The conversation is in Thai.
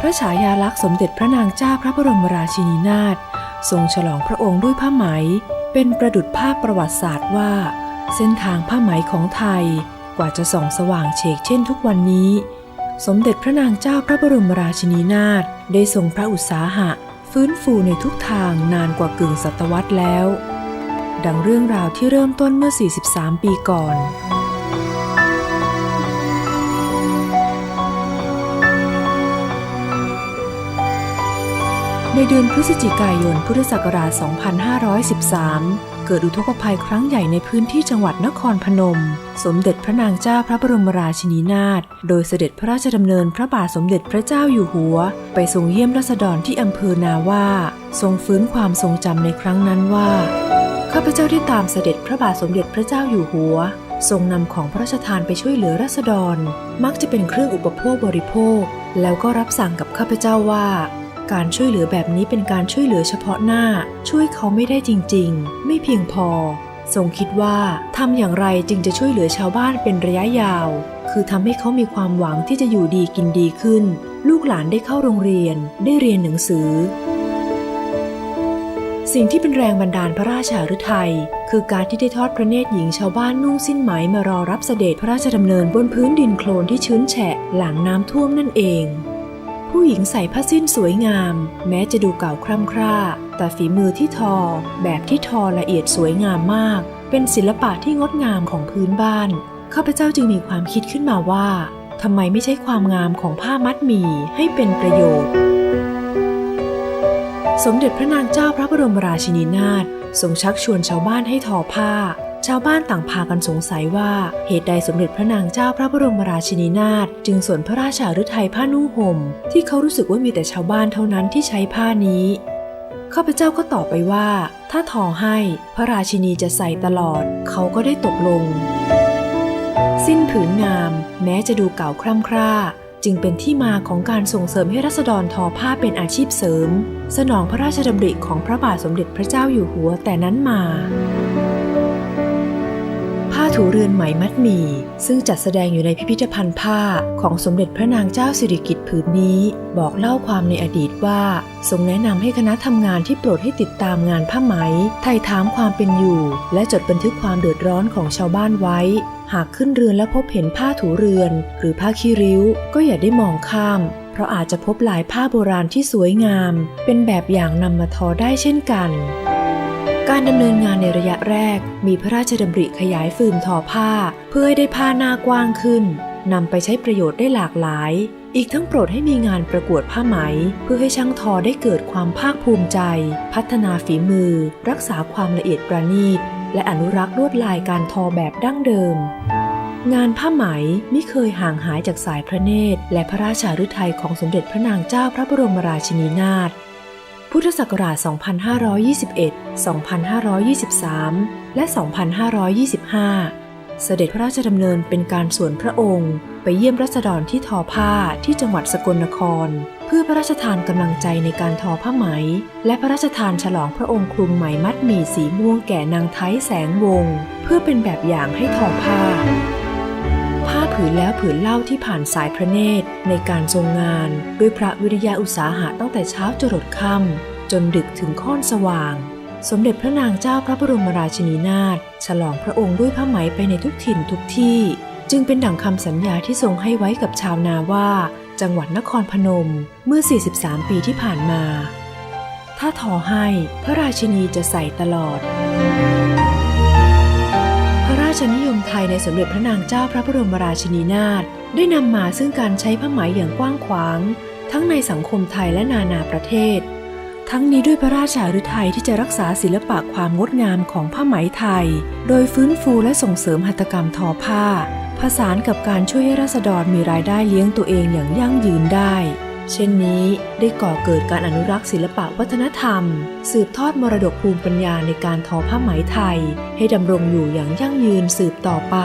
พระฉายาลักษณ์สมเด็จพระนางเจ้าพระบรมราชินีนาถทรงฉลองพระองค์ด้วยผ้าไหม เป็นประดุจภาพประวัติศาสตร์ว่า เส้นทางผ้าไหมของไทยกว่าจะส่องสว่างเฉกเช่นทุกวันนี้ สมเด็จพระนางเจ้าพระบรมราชินีนาถ ได้ทรงพระอุตสาหะ ฟื้นฟูในทุกทางนานกว่ากึ่งศตวรรษแล้ว ดังเรื่องราวที่เริ่มต้นเมื่อ 43 ปีก่อนในเดือนพฤศจิกายนพุทธศักราช 2513 เกิดอุทกภัยครั้งใหญ่ในพื้นที่จังหวัดนครพนม สมเด็จพระนางเจ้าพระบรมราชินีนาถ โดยเสด็จพระราชดำเนินพระบาทสมเด็จพระเจ้าอยู่หัว ไปทรงเยี่ยมราษฎรที่อำเภอนาว่า ทรงฟื้นความทรงจำในครั้งนั้นว่า ข้าพเจ้าได้ตามเสด็จพระบาทสมเด็จพระเจ้าอยู่หัว ทรงนำของพระราชทานไปช่วยเหลือราษฎร มักจะเป็นเครื่องอุปโภคบริโภค แล้วก็รับสั่งกับข้าพเจ้าว่า การช่วยเหลือแบบนี้เป็นการช่วยเหลือเฉพาะหน้า ช่วยเขาไม่ได้จริง ๆ ไม่เพียงพอ ทรงคิดว่าทำอย่างไรจึงจะช่วยเหลือชาวบ้านเป็นระยะยาว คือทำให้เขามีความหวังที่จะอยู่ดีกินดีขึ้น ลูกหลานได้เข้าโรงเรียน ได้เรียนหนังสือ สิ่งที่เป็นแรงบันดาลพระราชาฤทัยคือการที่ได้ทอดพระเนตรหญิงชาวบ้านนุ่งสิ้นไหมมารอรับเสด็จพระราชดำเนินบนพื้นดินโคลนที่ชื้นแฉะหลังน้ำท่วมนั่นเอง ผู้หญิงใส่ผ้าสิ้นสวยงาม แม้จะดูเก่าคร่ำคร่า แต่ฝีมือที่ทอ แบบที่ทอละเอียดสวยงามมาก เป็นศิลปะที่งดงามของพื้นบ้านข้าพเจ้าจึงมีความคิดขึ้นมาว่าทำไมไม่ใช้ความงามของผ้ามัดหมี่ให้เป็นประโยชน์ สมเด็จพระนางเจ้าพระบรมราชินีนาถทรงชักชวนชาวบ้านให้ทอผ้า ชาวบ้านต่างพากันสงสัยว่าเหตุใดสมเด็จพระนางเจ้าพระบรมราชินีนาถจึงสวนพระราชาฤทัยผ้านุ่งห่ม ที่เขารู้สึกว่ามีแต่ชาวบ้านเท่านั้นที่ใช้ผ้านี้ข้าพเจ้าก็ตอบไปว่า ถ้าทอให้พระราชินีจะใส่ตลอด เขาก็ได้ตกลง สิ้นผืนงาม แม้จะดูเก่าคร่ำคร่า จึงเป็นที่มาของการส่งเสริมให้รัษฎรทอผ้าเป็นอาชีพเสริม สนองพระราชดำริของพระบาทสมเด็จพระเจ้าอยู่หัวแต่นั้นมาผ้า ถูเรือนไหมมัดหมี่ซึ่งจัดแสดงอยู่ในพิพิธภัณฑ์ผ้าของสมเด็จพระนางเจ้าสิริกิติ์ผืนนี้ บอกเล่าความในอดีตว่า ทรงแนะนำให้คณะทำงานที่โปรดให้ติดตามงานผ้าไหม ไถ่ถามความเป็นอยู่ และจดบันทึกความเดือดร้อนของชาวบ้านไว้ หากขึ้นเรือนแล้วพบเห็นผ้าถูเรือน หรือผ้าขี้ริ้ว ก็อย่าได้มองข้าม เพราะอาจจะพบลายผ้าโบราณที่สวยงาม เป็นแบบอย่างนำมาทอได้เช่นกัน การดำเนินงานในระยะแรก มีพระราชดำริขยายฟืนทอผ้า เพื่อให้ได้ผ้าหน้ากว้างขึ้นนำไปใช้ประโยชน์ได้หลากหลาย อีกทั้งโปรดให้มีงานประกวดผ้าไหม เพื่อให้ช่างทอได้เกิดความภาคภูมิใจ พัฒนาฝีมือ รักษาความละเอียดประณีต และอนุรักษ์ลวดลายการทอแบบดั้งเดิม งานผ้าไหมไม่เคยห่างหายจากสายพระเนตร และพระราชาฤทัยของสมเด็จพระนางเจ้าพระบรมราชินีนาถ พุทธศักราช 2521 2523 และ 2525 เสด็จพระราชดำเนินเป็นการส่วนพระองค์ ไปเยี่ยมรัษฎรที่ทอผ้าที่จังหวัดสกลนคร เพื่อพระราชทานกำลังใจในการทอผ้าไหม และพระราชทานฉลองพระองค์คลุมไหมมัดหมี่สีม่วงแก่นางไทยแสงวง เพื่อเป็นแบบอย่างให้ทอผ้า ผืนแล้วผืนเล่าที่ผ่านสายพระเนตรในการทรงงาน ด้วยพระวิริยาอุตสาหะตั้งแต่เช้าจรดค่ำจนดึกถึงค่อนสว่าง สมเด็จพระนางเจ้าพระบรมราชินีนาถฉลองพระองค์ด้วยผ้าไหมไปในทุกถิ่นทุกที่ จึงเป็นดั่งคำสัญญาที่ทรงให้ไว้กับชาวนาว่า จังหวัดนครพนมเมื่อ 43 ปีที่ผ่านมา ถ้าทอให้พระราชินีจะใส่ตลอด ราชนิยมไทยในสมเด็จพระนางเจ้าพระบรมราชินีนาถได้นำมาซึ่งการใช้ผ้าไหมอย่างกว้างขวาง ทั้งในสังคมไทยและนานาประเทศ ทั้งนี้ด้วยพระราชาฤทัยที่จะรักษาศิลปะความงดงามของผ้าไหมไทย โดยฟื้นฟูและส่งเสริมหัตถกรรมทอผ้า ผสานกับการช่วยให้ราษฎรมีรายได้เลี้ยงตัวเองอย่างยั่งยืนได้ เช่นนี้ได้ก่อเกิดการอนุรักษ์ศิลปะวัฒนธรรม สืบทอดมรดกภูมิปัญญาในการทอผ้าไหมไทย ให้ดำรงอยู่อย่างยั่งยืนสืบต่อไป